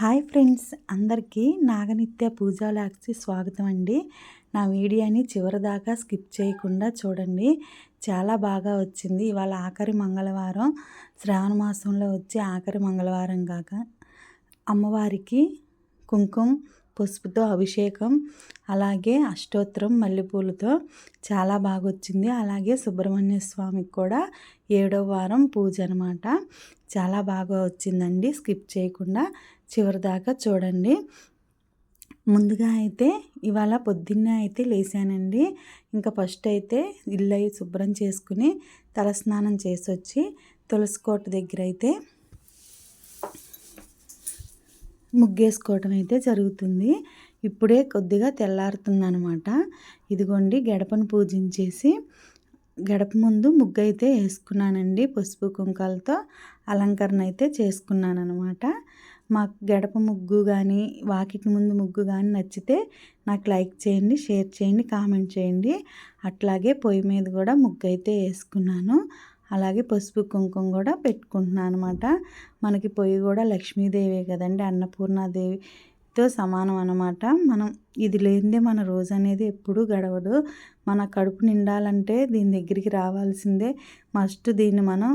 Hi friends అందరికీ నాగనిత్య పూజాలాక్సి స్వాగతం అండి. నా వీడియోని చివరిదాకా స్కిప్ చేయకుండా చూడండి. చాలా బాగా వచ్చింది. ఇవాళ ఆఖరి మంగళవారం. శ్రావణ మాసంలో వచ్చే ఆఖరి మంగళవారం కాక అమ్మవారికి కుంకుమ పసుపుతో అభిషేకం అలాగే అష్టోత్తరం మల్లెపూలతో చాలా బాగా వచ్చింది అలాగే సుబ్రహ్మణ్య స్వామికి కూడా ఏడో వారం పూజ అనమాట చాలా బాగా వచ్చిందండి. స్కిప్ చేయకుండా చివరిదాకా చూడండి. ముందుగా అయితే ఇవాళ పొద్దున్నే అయితే లేచానండి. ఇంకా ఫస్ట్ అయితే ఇల్లు శుభ్రం చేసుకుని తలస్నానం చేసి వచ్చి తులసి కోట దగ్గర అయితే ముగ్గేసుకోవటం అయితే జరుగుతుంది. ఇప్పుడే కొద్దిగా తెల్లారుతుందనమాట ఇదిగోండి గడపను పూజించేసి గడప ముందు ముగ్గు అయితే వేసుకున్నానండి. పసుపు కుంకాలతో అలంకరణ అయితే చేసుకున్నాను అనమాట మాకు గడప ముగ్గు కానీ వాకిటి ముందు ముగ్గు కానీ నచ్చితే నాకు లైక్ చేయండి షేర్ చేయండి కామెంట్ చేయండి. అట్లాగే పొయ్యి మీద కూడా ముగ్గు అయితే వేసుకున్నాను. అలాగే పసుపు కుంకుమ కూడా పెట్టుకుంటున్నాను అనమాట మనకి పొయ్యి కూడా లక్ష్మీదేవే కదండి అన్నపూర్ణాదేవితో సమానం అనమాట మనం ఇది లేనిదే మన రోజు అనేది ఎప్పుడూ గడవదు. మన కడుపు నిండాలంటే దీని దగ్గరికి రావాల్సిందే. మస్ట్ దీన్ని మనం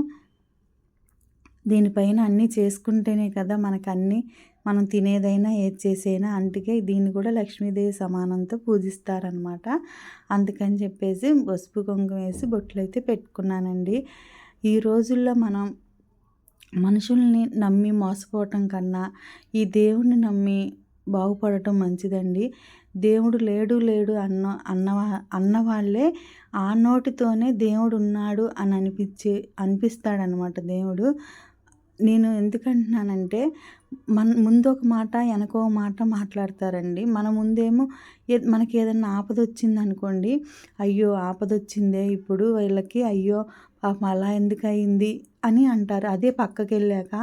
దీనిపైన అన్నీ చేసుకుంటేనే కదా మనకు అన్నీ మనం తినేదైనా ఏది చేసైనా అందుకే దీన్ని కూడా లక్ష్మీదేవి సమానంతో పూజిస్తారనమాట అందుకని చెప్పేసి పసుపు కుంకుమ వేసి బొట్లు అయితే పెట్టుకున్నానండి. ఈ రోజుల్లో మనం మనుషుల్ని నమ్మి మోసపోవటం కన్నా ఈ దేవుణ్ణి నమ్మి బాగుపడటం మంచిదండి. దేవుడు లేడు లేడు అన్న అన్న అన్నవాళ్ళే ఆ నోటితోనే దేవుడు ఉన్నాడు అని అనిపించి అనిపిస్తాడనమాట దేవుడు. నేను ఎందుకంటున్నానంటే మన ముందు ఒక మాట వెనక ఒక మాట మాట్లాడతారండి. మన ముందేమో మనకి ఏదైనా ఆపద వచ్చింది అనుకోండి అయ్యో ఆపద వచ్చిందే ఇప్పుడు వీళ్ళకి అయ్యో పాపం అలా ఎందుకు అయింది అని అంటారు. అదే పక్కకి వెళ్ళాక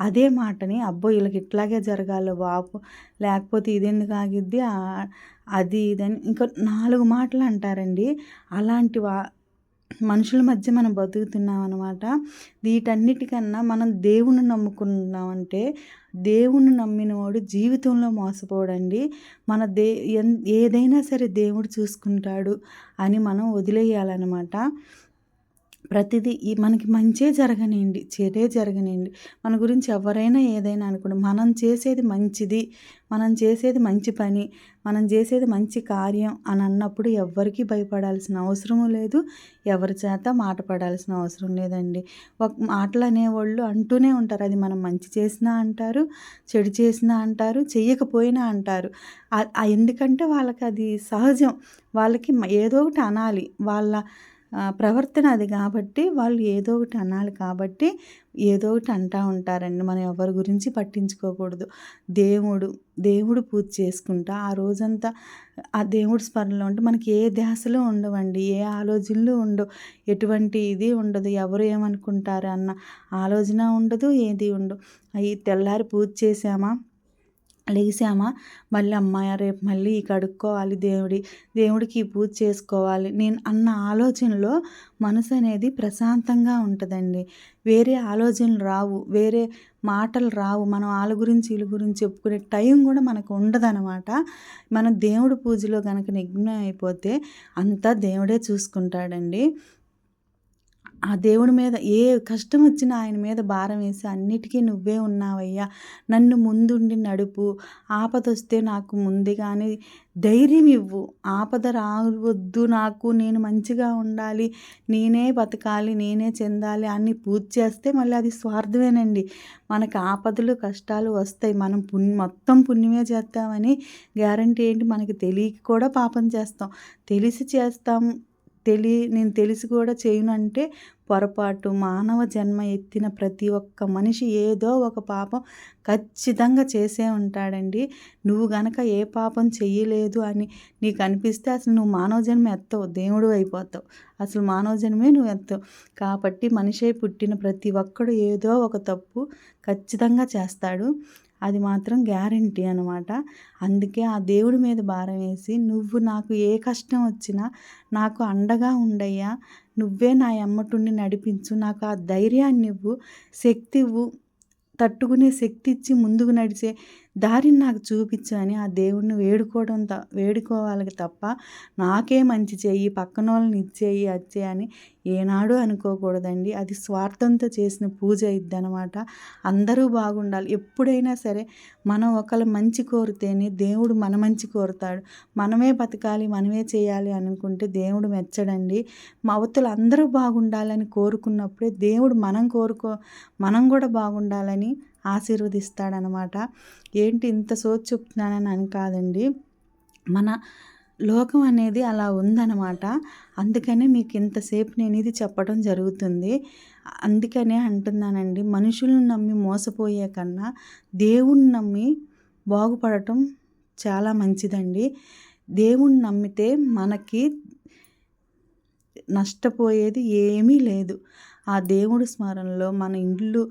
అదే మాటని అబ్బో వీళ్ళకి ఇట్లాగే జరగాలి బాపు లేకపోతే ఇది ఎందుకు ఆగిద్ది అది ఇదని ఇంకా నాలుగు మాటలు అంటారండి. అలాంటి వా మనుషుల మధ్య మనం బతుకుతున్నాం అనమాట వీటన్నిటికన్నా మనం దేవుణ్ణి నమ్ముకున్నామంటే దేవుణ్ణి నమ్మినవాడు జీవితంలో మోసపోడండి. మన దే ఏదైనా సరే దేవుడు చూసుకుంటాడు అని మనం వదిలేయాలన్నమాట. ప్రతిదీ ఈ మనకి మంచే జరగనివ్వండి చెడే జరగనివ్వండి మన గురించి ఎవరైనా ఏదైనా అనుకోండి మనం చేసేది మంచిది మనం చేసేది మంచి పని మనం చేసేది మంచి కార్యం అని అన్నప్పుడు ఎవ్వరికీ భయపడాల్సిన అవసరము లేదు ఎవరి చేత మాట పడాల్సిన అవసరం లేదండి. ఒక మాటలు అనేవాళ్ళు అంటూనే ఉంటారు అది మనం మంచి చేసినా అంటారు చెడు చేసినా అంటారు చెయ్యకపోయినా అంటారు. ఎందుకంటే వాళ్ళకి అది సహజం వాళ్ళకి ఏదో ఒకటి అనాలి వాళ్ళ ప్రవర్తన అది కాబట్టి వాళ్ళు ఏదో ఒకటి అనాలి కాబట్టి ఏదో ఒకటి అంటూ ఉంటారండి. మనం ఎవరి గురించి పట్టించుకోకూడదు. దేవుడు దేవుడు పూజ చేసుకుంటా ఆ రోజంతా ఆ దేవుడి స్మరణలో ఉంటే మనకి ఏ ధ్యాసలు ఉండవండి. ఏ ఆలోచనలు ఉండవు. ఎటువంటి ఇది ఉండదు. ఎవరు ఏమనుకుంటారు అన్న ఆలోచన ఉండదు ఏది ఉండదు అవి తెల్లారి పూజ చేసామా లేసామా? మళ్ళీ అమ్మాయి రేపు మళ్ళీ కడుక్కోవాలి దేవుడి దేవుడికి పూజ చేసుకోవాలి. నేను అన్న ఆలోచనలో మనసు అనేది ప్రశాంతంగా ఉంటుందండి. వేరే ఆలోచనలు రావు వేరే మాటలు రావు. మనం వాళ్ళ గురించి వీళ్ళ గురించి చెప్పుకునే టైం కూడా మనకు ఉండదనమాట మనం దేవుడి పూజలో కనుక నిఘ్నం అయిపోతే అంతా దేవుడే చూసుకుంటాడండి. ఆ దేవుడి మీద ఏ కష్టం వచ్చినా ఆయన మీద భారం వేసి అన్నిటికీ నువ్వే ఉన్నావయ్యా. నన్ను ముందుండి నడుపు. ఆపద వస్తే నాకు ముందుగానే ధైర్యం ఇవ్వు. ఆపద రావద్దు నాకు. నేను మంచిగా ఉండాలి. నేనే బతకాలి. నేనే చెందాలి. అని పూజ చేస్తే మళ్ళీ అది స్వార్థమేనండి. మనకు ఆపదలు కష్టాలు వస్తాయి. మనం పుణ్య మొత్తం పుణ్యమే చేస్తామని గ్యారంటీ ఏంటి? మనకి తెలియక కూడా పాపం చేస్తాం. తెలిసి చేస్తాం. తెలి నేను తెలిసి కూడా చేయను అంటే పొరపాటు మానవ జన్మ ఎత్తిన ప్రతి ఒక్క మనిషి ఏదో ఒక పాపం ఖచ్చితంగా చేసే ఉంటాడండి. నువ్వు గనక ఏ పాపం చెయ్యలేదు అని నీకు అనిపిస్తే అసలు నువ్వు మానవ జన్మ ఎత్తవు దేవుడు అయిపోతావు. అసలు మానవ జన్మే నువ్వు ఎత్తవు. కాబట్టి మనిషి పుట్టిన ప్రతి ఒక్కడు ఏదో ఒక తప్పు ఖచ్చితంగా చేస్తాడు. అది మాత్రం గ్యారంటీ అనమాట అందుకే ఆ దేవుడి మీద భారం వేసి నువ్వు నాకు ఏ కష్టం వచ్చినా నాకు అండగా ఉండయ్యా. నువ్వే నా ఎమ్మటుండి నడిపించు. నాకు ఆ ధైర్యాన్ని ఇవ్వు. శక్తి ఇవ్వు. తట్టుకునే శక్తి ఇచ్చి ముందుకు నడిచే దారిని నాకు చూపించు అని ఆ దేవుడిని వేడుకోవడం త వేడుకోవాలి తప్ప నాకే మంచి చెయ్యి పక్కన వాళ్ళని ఇచ్చేయి అచ్చే అని ఏనాడు అనుకోకూడదండి. అది స్వార్థంతో చేసిన పూజ అనమాట అందరూ బాగుండాలి. ఎప్పుడైనా సరే మనం ఒకళ్ళ మంచి కోరితేనే దేవుడు మన మంచి కోరుతాడు. మనమే బతకాలి మనమే చేయాలి అనుకుంటే దేవుడు మెచ్చడండి. మా అవతలు అందరూ బాగుండాలని కోరుకున్నప్పుడే దేవుడు మనం కోరుకో మనం కూడా బాగుండాలని ఆశీర్వదిస్తాడనమాట. ఏంటి ఇంత సోచి చెప్తున్నానని అని కాదండి. మన లోకం అనేది అలా ఉందన్నమాట అందుకనే మీకు ఇంతసేపు నేను ఇది చెప్పడం జరుగుతుంది. అందుకనే అంటున్నానండి మనుషులను నమ్మి మోసపోయే కన్నా దేవుణ్ణి నమ్మి బాగుపడటం చాలా మంచిదండి. దేవుణ్ణి నమ్మితే మనకి నష్టపోయేది ఏమీ లేదు. ఆ దేవుడి స్మరణలో మన ఇల్లు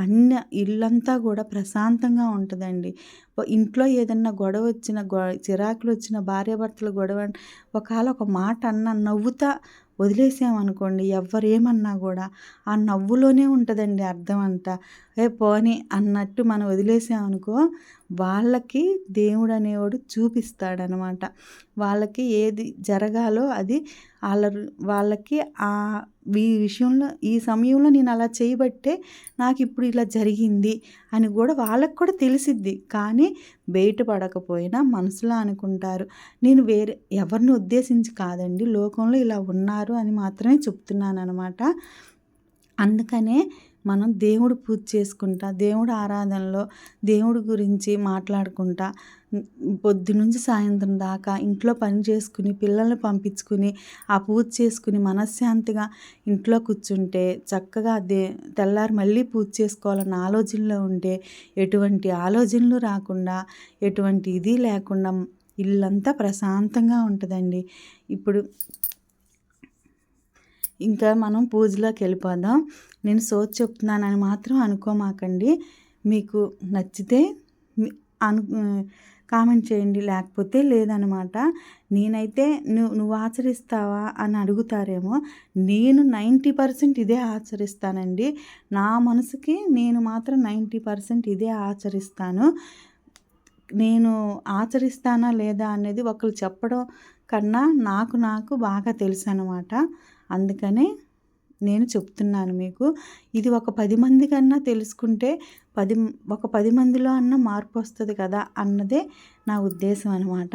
అన్ని ఇల్లంతా కూడా ప్రశాంతంగా ఉంటుందండి. ఇంట్లో ఏదన్నా గొడవ వచ్చిన గొ చిరాకులు వచ్చిన భార్యాభర్తల గొడవ ఒకవేళ ఒక మాట అన్న నవ్వుతా వదిలేసామనుకోండి ఎవరేమన్నా కూడా ఆ నవ్వులోనే ఉంటుందండి అర్థం అంతా. ఏ పోని అన్నట్టు మనం వదిలేసామనుకో వాళ్ళకి దేవుడు అనేవాడు చూపిస్తాడనమాట. వాళ్ళకి ఏది జరగాలో అది వాళ్ళ వాళ్ళకి ఆ ఈ విషయంలో ఈ సమయంలో నేను అలా చేయబట్టే నాకు ఇప్పుడు ఇలా జరిగింది అని కూడా వాళ్ళకి కూడా తెలిసిద్ది. కానీ బయటపడకపోయినా మనసులో అనుకుంటారు. నేను వేరే ఎవరిని ఉద్దేశించి కాదండి లోకంలో ఇలా ఉన్నారు అని మాత్రమే చెప్తున్నాను అనమాట అందుకనే మనం దేవుడు పూజ చేసుకుంటా దేవుడు ఆరాధనలో దేవుడి గురించి మాట్లాడుకుంటా పొద్దు నుంచి సాయంత్రం దాకా ఇంట్లో పని చేసుకుని పిల్లల్ని పంపించుకుని ఆ పూజ చేసుకుని మనశ్శాంతిగా ఇంట్లో కూర్చుంటే చక్కగా దే తెల్లారి మళ్ళీ పూజ చేసుకోవాలన్న ఆలోచనలో ఉంటే ఎటువంటి ఆలోచనలు రాకుండా ఎటువంటి ఇది లేకుండా ఇల్లంతా ప్రశాంతంగా ఉంటుందండి. ఇప్పుడు ఇంకా మనం పూజలోకి వెళ్ళిపోదాం. నేను సోచ్ చెప్తున్నానని మాత్రం అనుకోమాకండి. మీకు నచ్చితే అను కామెంట్ చేయండి. లేకపోతే లేదనమాట. నేనైతే నువ్వు నువ్వు ఆచరిస్తావా అని అడుగుతారేమో. నేను నైంటీ పర్సెంట్ ఇదే ఆచరిస్తానండి. నా మనసుకి నేను మాత్రం నైంటీ పర్సెంట్ ఇదే ఆచరిస్తాను. నేను ఆచరిస్తానా లేదా అనేది ఒకరు చెప్పడం కన్నా నాకు నాకు బాగా తెలుసు అనమాట అందుకనే నేను చెప్తున్నాను మీకు ఇది ఒక పది మంది కన్నా తెలుసుకుంటే పది ఒక పది మందిలో అన్న మార్పు వస్తుంది కదా అన్నదే నా ఉద్దేశం అనమాట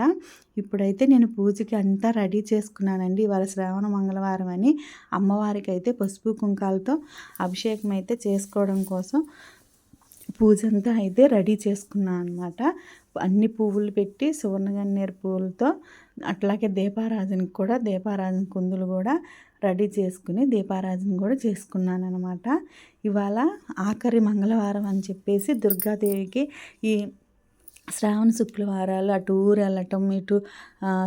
ఇప్పుడైతే నేను పూజకి అంతా రెడీ చేసుకున్నానండి ఇవాళ శ్రావణ మంగళవారం అని. అమ్మవారికి అయితే పసుపు కుంకాలతో అభిషేకం అయితే చేసుకోవడం కోసం పూజ అంతా అయితే రెడీ చేసుకున్నాను అనమాట అన్ని పువ్వులు పెట్టి సువర్ణగన్నేరు పువ్వులతో అట్లాగే దీపారాజనకి కూడా దీపారాజన కుందులు కూడా రెడీ చేసుకుని దీపారాజన కూడా చేసుకున్నాను అనమాట ఇవాళ ఆఖరి మంగళవారం అని చెప్పేసి దుర్గాదేవికి ఈ శ్రావణ శుక్రవారాలు అటు ఊరు వెళ్ళటం ఇటు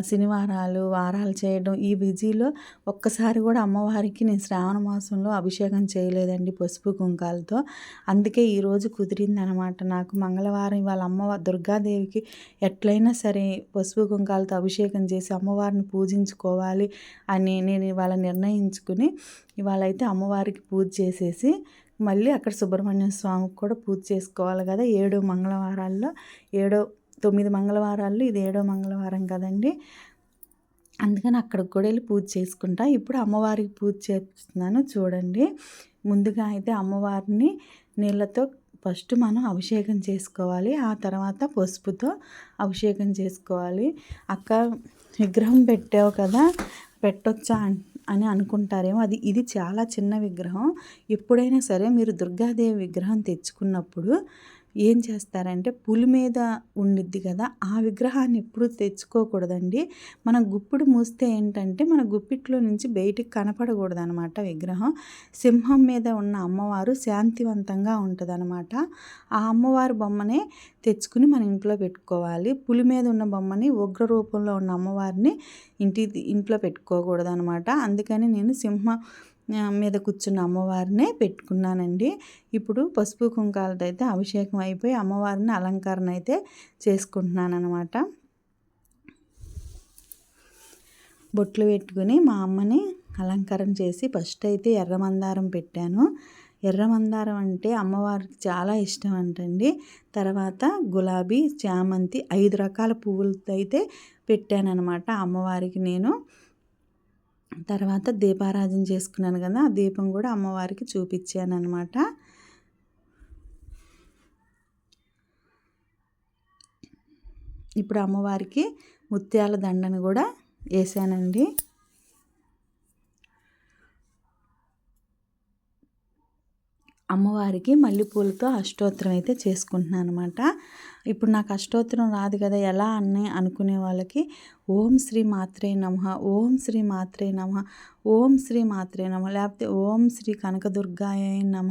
శనివారాలు వారాలు చేయడం ఈ బిజీలో ఒక్కసారి కూడా అమ్మవారికి నేను శ్రావణ మాసంలో అభిషేకం చేయలేదండి పసుపు కుంకాలతో. అందుకే ఈరోజు కుదిరింది అనమాట నాకు మంగళవారం ఇవాళ అమ్మవారి దుర్గాదేవికి ఎట్లయినా సరే పసుపు కుంకాలతో అభిషేకం చేసి అమ్మవారిని పూజించుకోవాలి అని నేను ఇవాళ నిర్ణయించుకుని ఇవాళ అయితే అమ్మవారికి పూజ చేసేసి మళ్ళీ అక్కడ సుబ్రహ్మణ్యం స్వామికి కూడా పూజ చేసుకోవాలి కదా. ఏడో మంగళవారాల్లో ఏడో తొమ్మిది మంగళవారాల్లో ఇది ఏడో మంగళవారం కదండి. అందుకని అక్కడికి కూడా వెళ్ళి పూజ చేసుకుంటా. ఇప్పుడు అమ్మవారికి పూజ చేస్తున్నాను చూడండి. ముందుగా అయితే అమ్మవారిని నీళ్ళతో ఫస్ట్ మనం అభిషేకం చేసుకోవాలి. ఆ తర్వాత పసుపుతో అభిషేకం చేసుకోవాలి. అక్క విగ్రహం పెట్టావు కదా పెట్టొచ్చా అని అనుకుంటారేమో. అది ఇది చాలా చిన్న విగ్రహం. ఎప్పుడైనా సరే మీరు దుర్గాదేవి విగ్రహం తెచ్చుకున్నప్పుడు ఏం చేస్తారంటే పులి మీద ఉండిద్ది కదా ఆ విగ్రహాన్ని ఎప్పుడు తెచ్చుకోకూడదండి. మన గుప్పుడు మూస్తే ఏంటంటే మన గుప్పిట్లో నుంచి బయటికి కనపడకూడదు అనమాట విగ్రహం. సింహం మీద ఉన్న అమ్మవారు శాంతివంతంగా ఉంటుంది అనమాట ఆ అమ్మవారి బొమ్మనే తెచ్చుకుని మన ఇంట్లో పెట్టుకోవాలి. పులి మీద ఉన్న బొమ్మని ఉగ్ర రూపంలో ఉన్న అమ్మవారిని ఇంటి ఇంట్లో పెట్టుకోకూడదు అనమాట అందుకని నేను సింహ మీద కూర్చున్న అమ్మవారినే పెట్టుకున్నానండి. ఇప్పుడు పసుపు కుంకాలతో అయితే అభిషేకం అయిపోయి అమ్మవారిని అలంకరణ అయితే చేసుకుంటున్నాను అనమాట బొట్లు పెట్టుకుని మా అమ్మని అలంకరణ చేసి ఫస్ట్ అయితే ఎర్ర మందారం పెట్టాను. ఎర్ర మందారం అంటే అమ్మవారికి చాలా ఇష్టం అంటండి. తర్వాత గులాబీ చామంతి ఐదు రకాల పువ్వులతో అయితే పెట్టానన్నమాట అమ్మవారికి నేను. తర్వాత దీపారాధన చేసుకున్నాను కదా ఆ దీపం కూడా అమ్మవారికి చూపించాను అనమాట ఇప్పుడు అమ్మవారికి ముత్యాల దండను కూడా వేసానండి. అమ్మవారికి మల్లెపూలతో అష్టోత్తరం అయితే చేసుకుంటున్నాను అనమాట ఇప్పుడు నాకు అష్టోత్తరం రాదు కదా ఎలా అని అనుకునే వాళ్ళకి ఓం శ్రీ మాత్రే నమ ఓం శ్రీ మాత్రే నమ ఓం శ్రీ మాత్రే నమ. లేకపోతే ఓం శ్రీ కనకదుర్గాయ నమ.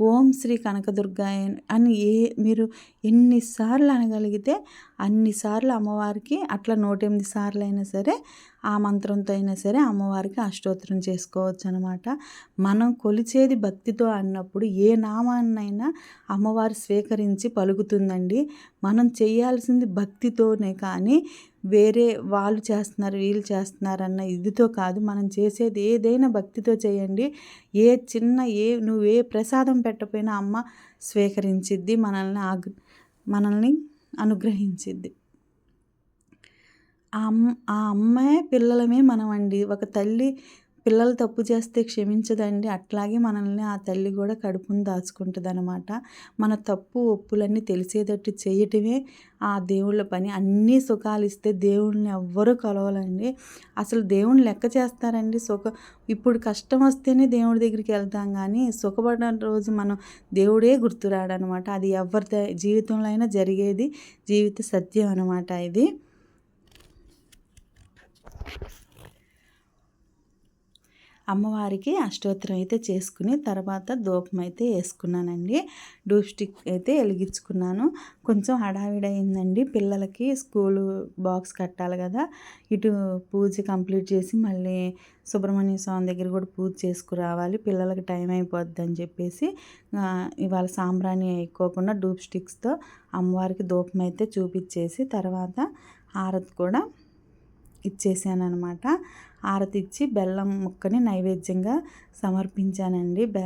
ఓం శ్రీ కనకదుర్గాయ అని ఏ మీరు ఎన్నిసార్లు అనగలిగితే అన్నిసార్లు అమ్మవారికి అట్లా నూట ఎనిమిది సార్లు అయినా సరే ఆ మంత్రంతో అయినా సరే అమ్మవారికి అష్టోత్తరం చేసుకోవచ్చు అనమాట మనం కొలిచేది భక్తితో అన్నప్పుడు ఏ నామాన్నైనా అమ్మవారు స్వీకరించి పలుకుతుందండి. మనం చేయాల్సింది భక్తితోనే కానీ వేరే వాళ్ళు చేస్తున్నారు వీళ్ళు చేస్తున్నారు అన్న ఇదితో కాదు మనం చేసేది ఏదైనా భక్తితో చేయండి. ఏ చిన్న ఏ నువ్వు ఏ ప్రసాదం పెట్టపోయినా అమ్మ స్వీకరించిద్ది మనల్ని ఆగ్ మనల్ని అనుగ్రహించిద్ది. ఆ అమ్మ ఆ అమ్మాయి పిల్లలమే మనం అండి ఒక తల్లి పిల్లలు తప్పు చేస్తే క్షమించదండి. అట్లాగే మనల్ని ఆ తల్లి కూడా కడుపును దాచుకుంటుంది అనమాట మన తప్పు ఒప్పులన్నీ తెలిసేటట్టు చేయటమే ఆ దేవుళ్ళ పని. అన్నీ సుఖాలు ఇస్తే దేవుళ్ళని ఎవ్వరూ కలవాలండి. అసలు దేవుణ్ణి లెక్క చేస్తారండి సుఖ. ఇప్పుడు కష్టం వస్తేనే దేవుడి దగ్గరికి వెళ్తాం కానీ సుఖపడిన రోజు మనం దేవుడే గుర్తురాడనమాట అది ఎవరి జీవితంలో అయినా జరిగేది జీవిత సత్యం అనమాట ఇది. అమ్మవారికి అష్టోత్తరం అయితే చేసుకుని తర్వాత ధూపం అయితే వేసుకున్నానండి. డూప్ స్టిక్ అయితే వెలిగించుకున్నాను. కొంచెం హడావిడైందండి పిల్లలకి స్కూలు బాక్స్ కట్టాలి కదా. ఇటు పూజ కంప్లీట్ చేసి మళ్ళీ సుబ్రహ్మణ్య స్వామి దగ్గర కూడా పూజ చేసుకురావాలి. పిల్లలకి టైం అయిపోద్ది అని చెప్పేసి ఇవాళ సాంబ్రాణి వేయకోకుండా డూప్ స్టిక్స్తో అమ్మవారికి ధూపం అయితే చూపించేసి తర్వాత హారతి కూడా ఇచ్చేసాను అనమాట ఆరతిచ్చి బెల్లం ముక్కని నైవేద్యంగా సమర్పించానండి. బె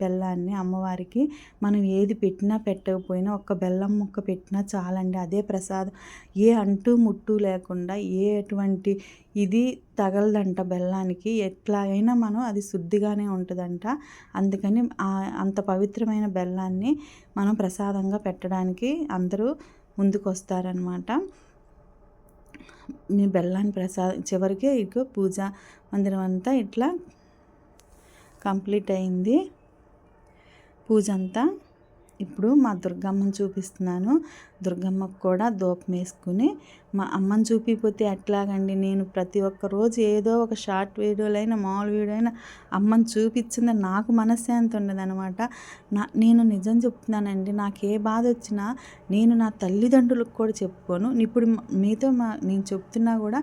బెల్లాన్ని అమ్మవారికి మనం ఏది పెట్టినా పెట్టకపోయినా ఒక్క బెల్లం ముక్క పెట్టినా చాలండి. అదే ప్రసాదం. ఏ అంటు ముట్టు లేకుండా ఏ ఎటువంటి ఇది తగలదంట బెల్లానికి. ఎట్లా అయినా మనం అది శుద్ధిగానే ఉంటుందంట. అందుకని అంత పవిత్రమైన బెల్లాన్ని మనం ప్రసాదంగా పెట్టడానికి అందరూ ముందుకు వస్తారనమాట మీ బెల్లాన్ని ప్రసాద చివరికి ఇక పూజ మందిరం అంతా ఇట్లా కంప్లీట్ అయింది పూజ అంతా ఇప్పుడు మా దుర్గమ్మను చూపిస్తున్నాను. దుర్గమ్మకు కూడా దూపం వేసుకుని మా అమ్మని చూపిపోతే ఎట్లాగండి? నేను ప్రతి ఒక్క రోజు ఏదో ఒక షార్ట్ వీడియోలైనా మామూలు వీడియో అయినా అమ్మని చూపించింది నాకు మనశ్శాంతి ఉండదనమాట నా నేను నిజం చెప్తున్నానండి నాకు ఏ బాధ వచ్చినా నేను నా తల్లిదండ్రులకు కూడా చెప్పుకోను. ఇప్పుడు మీతో మా నేను చెప్తున్నా కూడా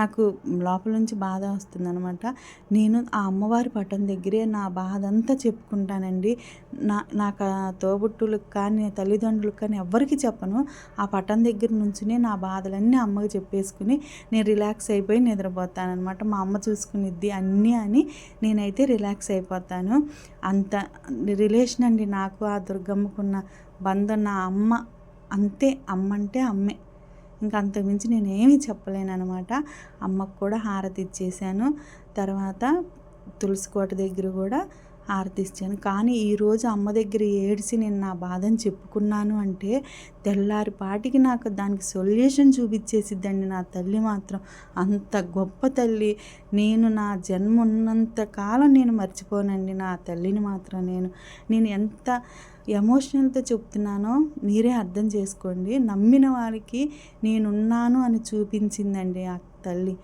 నాకు లోపల నుంచి బాధ వస్తుందనమాట నేను ఆ అమ్మవారి పట్టం దగ్గరే నా బాధ అంతా చెప్పుకుంటానండి. నా నాకు తోబుట్టులకు కానీ తల్లిదండ్రులకు కానీ ఎవ్వరికి చెప్పను. ఆ పట్టణం దగ్గర నుంచినే నా బాధలన్నీ అమ్మకి చెప్పేసుకుని నేను రిలాక్స్ అయిపోయి నిద్రపోతాను అనమాట మా అమ్మ చూసుకునిద్ది అన్నీ అని నేనైతే రిలాక్స్ అయిపోతాను. అంత రిలేషన్ అండి నాకు ఆ దుర్గమ్మకున్న బంధం నా అమ్మ. అంతే అమ్మ అంటే అమ్మే. ఇంకా అంతకుమించి నేనేమీ చెప్పలేను అనమాట అమ్మకు కూడా హారతి ఇచ్చేసాను తర్వాత తులసి కోట దగ్గర కూడా ఆర్తిస్తాను కానీ ఈరోజు అమ్మ దగ్గర ఏడిసి నేను నా బాధను చెప్పుకున్నాను అంటే తెల్లారిపాటికి నాకు దానికి సొల్యూషన్ చూపించేసిద్దండి నా తల్లి మాత్రం. అంత గొప్ప తల్లి. నేను నా జన్మ ఉన్నంత కాలం నేను మర్చిపోనండి నా తల్లిని మాత్రం నేను. నేను ఎంత ఎమోషనల్తో చెప్తున్నానో మీరే అర్థం చేసుకోండి. నమ్మిన వారికి నేనున్నాను అని చూపించిందండి ఆ తల్లి.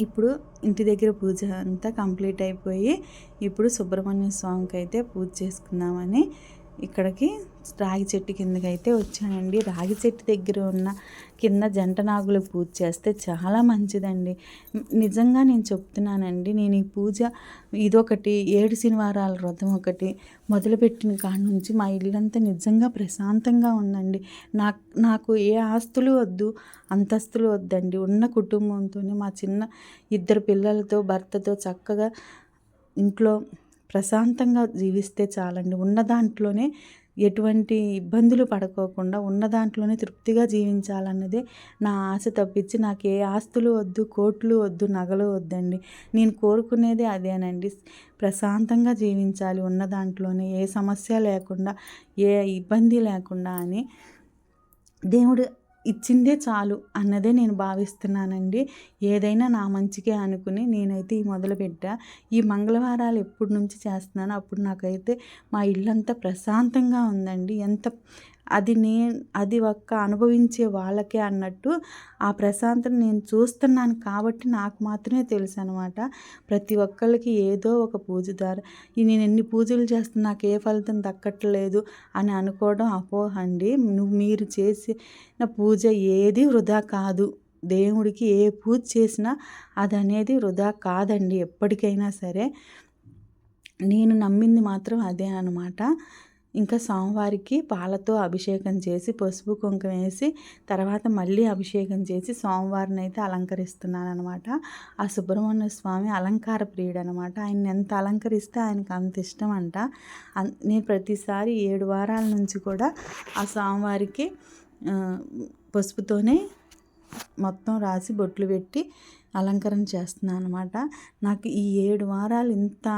ఇప్పుడు ఇంటి దగ్గర పూజ అంతా కంప్లీట్ అయిపోయి ఇప్పుడు సుబ్రహ్మణ్య స్వామికి అయితే పూజ చేసుకుందామని ఇక్కడికి రాగి చెట్టు కిందకి అయితే వచ్చానండి. రాగి చెట్టు దగ్గర ఉన్న కింద జంట నాగులు పూజ చేస్తే చాలా మంచిదండి. నిజంగా నేను చెప్తున్నానండి నేను ఈ పూజ ఇదొకటి ఏడు శనివారాల వ్రతం ఒకటి మొదలుపెట్టిన కాడ నుంచి మా ఇల్లంతా నిజంగా ప్రశాంతంగా ఉందండి. నాకు నాకు ఏ ఆస్తులు వద్దు అంతస్తులు వద్దండి. ఉన్న కుటుంబంతోనే మా చిన్న ఇద్దరు పిల్లలతో భర్తతో చక్కగా ఇంట్లో ప్రశాంతంగా జీవిస్తే చాలండి. ఉన్న దాంట్లోనే ఎటువంటి ఇబ్బందులు పడుకోకుండా ఉన్న దాంట్లోనే తృప్తిగా జీవించాలన్నదే నా ఆశ తప్పించి నాకు ఏ ఆస్తులు వద్దు కోట్లు వద్దు నగలు వద్దండి. నేను కోరుకునేది అదేనండి. ప్రశాంతంగా జీవించాలి ఉన్న దాంట్లోనే. ఏ సమస్య లేకుండా ఏ ఇబ్బంది లేకుండా అని దేవుడు ఇచ్చిందే చాలు అన్నదే నేను భావిస్తున్నానండి. ఏదైనా నా మంచికే అనుకుని నేనైతే ఈ మొదలుపెట్టా. ఈ మంగళవారాలు ఎప్పటి నుంచి చేస్తున్నానో అప్పుడు నాకైతే మా ఇల్లంతా ప్రశాంతంగా ఉందండి. ఎంత అది నే అది ఒక్క అనుభవించే వాళ్ళకే అన్నట్టు ఆ ప్రశాంతత నేను చూస్తున్నాను కాబట్టి నాకు మాత్రమే తెలుసు అనమాట ప్రతి ఒక్కళ్ళకి ఏదో ఒక పూజ ద్వారా నేను ఎన్ని పూజలు చేస్తున్నా నాకు ఏ ఫలితం దక్కట్లేదు అని అనుకోవడం అపోహ అండి నువ్వు మీరు చేసిన పూజ ఏది వృధా కాదు. దేవుడికి ఏ పూజ చేసినా అది అనేది వృధా కాదండి ఎప్పటికైనా సరే. నేను నమ్మింది మాత్రం అదే అనమాట ఇంకా స్వామివారికి పాలతో అభిషేకం చేసి పసుపు కుంకుమ వేసి తర్వాత మళ్ళీ అభిషేకం చేసి స్వామివారిని అయితే అలంకరిస్తున్నాను అనమాట ఆ సుబ్రహ్మణ్య స్వామి అలంకార ప్రియుడు అనమాట ఆయన ఎంత అలంకరిస్తే ఆయనకు అంత ఇష్టం అంట నేను ప్రతిసారి ఏడు వారాల నుంచి కూడా ఆ స్వామివారికి పసుపుతోనే మొత్తం రాసి బొట్లు పెట్టి అలంకరణ చేస్తున్నాను అనమాట నాకు ఈ ఏడు వారాలు ఇంత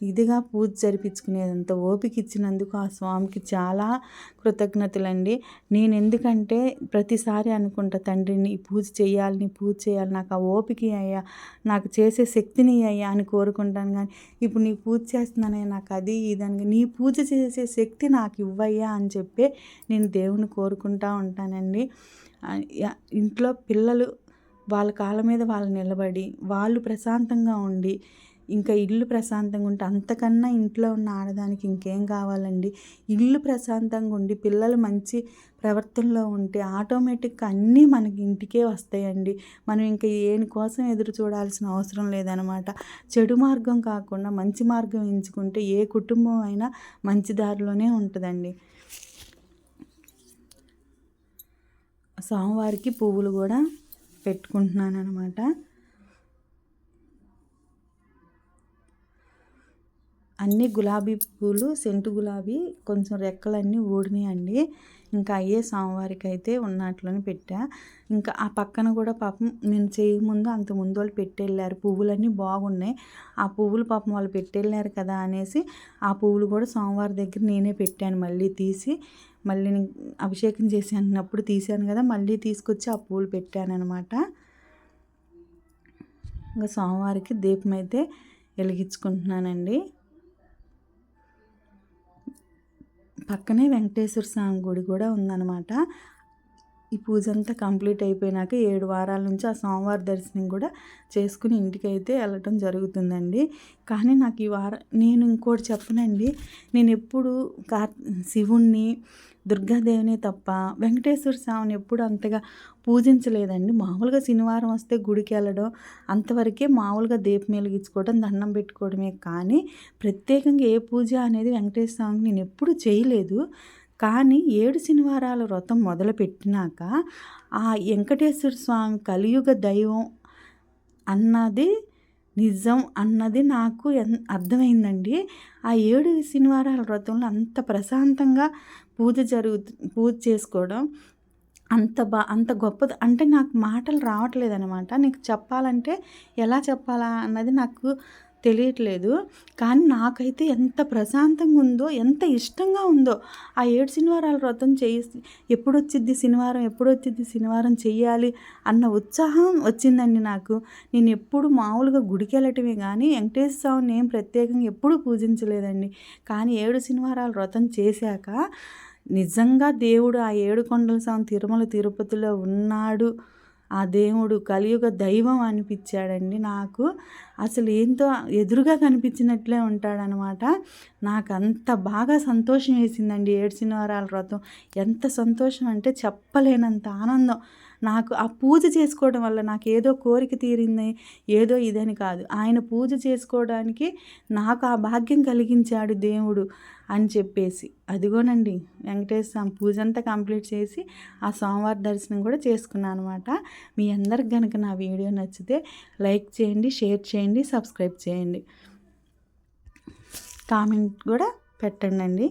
ఇదిగా పూజ జరిపించుకునేదంత ఓపిక ఇచ్చినందుకు ఆ స్వామికి చాలా కృతజ్ఞతలండి. నేను ఎందుకంటే ప్రతిసారి అనుకుంటా తండ్రిని పూజ చేయాలి పూజ చేయాలి నాకు ఆ ఓపిక అయ్యా నాకు చేసే శక్తిని అయ్యా అని కోరుకుంటాను. కానీ ఇప్పుడు నీ పూజ చేస్తున్నానే నాకు అది ఇదని నీ పూజ చేసే శక్తి నాకు ఇవ్వయ్యా అని చెప్పి నేను దేవుని కోరుకుంటా ఉంటానండి. ఇంట్లో పిల్లలు వాళ్ళ కాళ్ళ మీద వాళ్ళు నిలబడి వాళ్ళు ప్రశాంతంగా ఉండి ఇంకా ఇల్లు ప్రశాంతంగా ఉంటే అంతకన్నా ఇంట్లో ఉన్న ఆడదానికి ఇంకేం కావాలండి? ఇల్లు ప్రశాంతంగా ఉండి పిల్లలు మంచి ప్రవర్తనలో ఉంటే ఆటోమేటిక్గా అన్నీ మనకి ఇంటికే వస్తాయండి. మనం ఇంకా ఏని కోసం ఎదురు చూడాల్సిన అవసరం లేదనమాట. చెడు మార్గం కాకుండా మంచి మార్గం ఎంచుకుంటే ఏ కుటుంబం అయినా మంచి దారిలోనే ఉంటుందండి. స్వామివారికి పువ్వులు కూడా పెట్టుకుంటున్నాను అనమాట అన్ని గులాబీ పూలు సెంటు గులాబీ కొంచెం రెక్కలన్నీ ఊడినాయండి. ఇంకా అయ్యే స్వామివారికి అయితే ఉన్నట్లని పెట్టా. ఇంకా ఆ పక్కన కూడా పాపం నేను చేయముందు అంత ముందు వాళ్ళు పెట్టెళ్ళారు. పువ్వులన్నీ బాగున్నాయి. ఆ పువ్వులు పాపం వాళ్ళు పెట్టెళ్ళారు కదా అనేసి ఆ పువ్వులు కూడా సోమవారి దగ్గర నేనే పెట్టాను మళ్ళీ తీసి. మళ్ళీ అభిషేకం చేసి అన్నప్పుడు తీశాను కదా మళ్ళీ తీసుకొచ్చి ఆ పువ్వులు పెట్టాను అనమాట ఇంకా సోమవారికి దీపం అయితే వెలిగించుకుంటున్నానండి. పక్కనే వెంకటేశ్వర స్వామి గుడి కూడా ఉందన్నమాట. ఈ పూజ అంతా కంప్లీట్ అయిపోయినాక ఏడు వారాల నుంచి ఆ సోమవారి దర్శనం కూడా చేసుకుని ఇంటికి అయితే వెళ్ళటం జరుగుతుందండి. కానీ నాకు ఈ వారం నేను ఇంకోటి చెప్పనండి. నేను ఎప్పుడు కార్ శివుణ్ణి దుర్గాదేవిని తప్ప వెంకటేశ్వర స్వామిని ఎప్పుడు అంతగా పూజించలేదండి. మామూలుగా శనివారం వస్తే గుడికి వెళ్ళడం అంతవరకే మామూలుగా దీపం వెలిగించుకోవడం దండం పెట్టుకోవడమే. కానీ ప్రత్యేకంగా ఏ పూజ అనేది వెంకటేశ్వర స్వామికి నేను ఎప్పుడు చేయలేదు. కానీ ఏడు శనివారాల వ్రతం మొదలుపెట్టినాక ఆ వెంకటేశ్వర స్వామి కలియుగ దైవం అన్నది నిజం అన్నది నాకు ఎన్ అర్థమైందండి. ఆ ఏడు శనివారాల వ్రతంలో అంత ప్రశాంతంగా పూజ జరుగు పూజ చేసుకోవడం అంత బా అంత గొప్పది అంటే నాకు మాటలు రావట్లేదు అనమాట నీకు చెప్పాలంటే ఎలా చెప్పాలా అన్నది నాకు తెలియట్లేదు. కానీ నాకైతే ఎంత ప్రశాంతంగా ఉందో ఎంత ఇష్టంగా ఉందో ఆ ఏడు శనివారాల వ్రతం చేయి ఎప్పుడు వచ్చింది శనివారం ఎప్పుడు వచ్చింది శనివారం చెయ్యాలి అన్న ఉత్సాహం వచ్చిందండి నాకు. నేను ఎప్పుడు మామూలుగా గుడికి వెళ్ళటమే కానీ వెంకటేశ్వర స్వామిని ఏం ప్రత్యేకంగా ఎప్పుడూ పూజించలేదండి. కానీ ఏడు శనివారాల వ్రతం చేశాక నిజంగా దేవుడు ఆ ఏడు కొండల స్వామి తిరుమల తిరుపతిలో ఉన్నాడు. ఆ దేవుడు కలియుగ దైవం అనిపించాడండి నాకు. అసలు ఏంతో ఎదురుగా కనిపించినట్లే ఉంటాడనమాట. నాకు అంత బాగా సంతోషం వేసిందండి ఏడ్చినవరాల వ్రతం. ఎంత సంతోషం అంటే చెప్పలేనంత ఆనందం. నాకు ఆ పూజ చేసుకోవడం వల్ల నాకు ఏదో కోరిక తీరింది ఏదో ఇదని కాదు. ఆయన పూజ చేసుకోవడానికి నాకు ఆ భాగ్యం కలిగించాడు దేవుడు అని చెప్పేసి. అదిగోనండి వెంకటేశ్వర స్వామి పూజ అంతా కంప్లీట్ చేసి ఆ సోమవారం దర్శనం కూడా చేసుకున్నాను అనమాట మీ అందరికి కనుక నా వీడియో నచ్చితే లైక్ చేయండి షేర్ చేయండి సబ్స్క్రైబ్ చేయండి. కామెంట్ కూడా పెట్టండి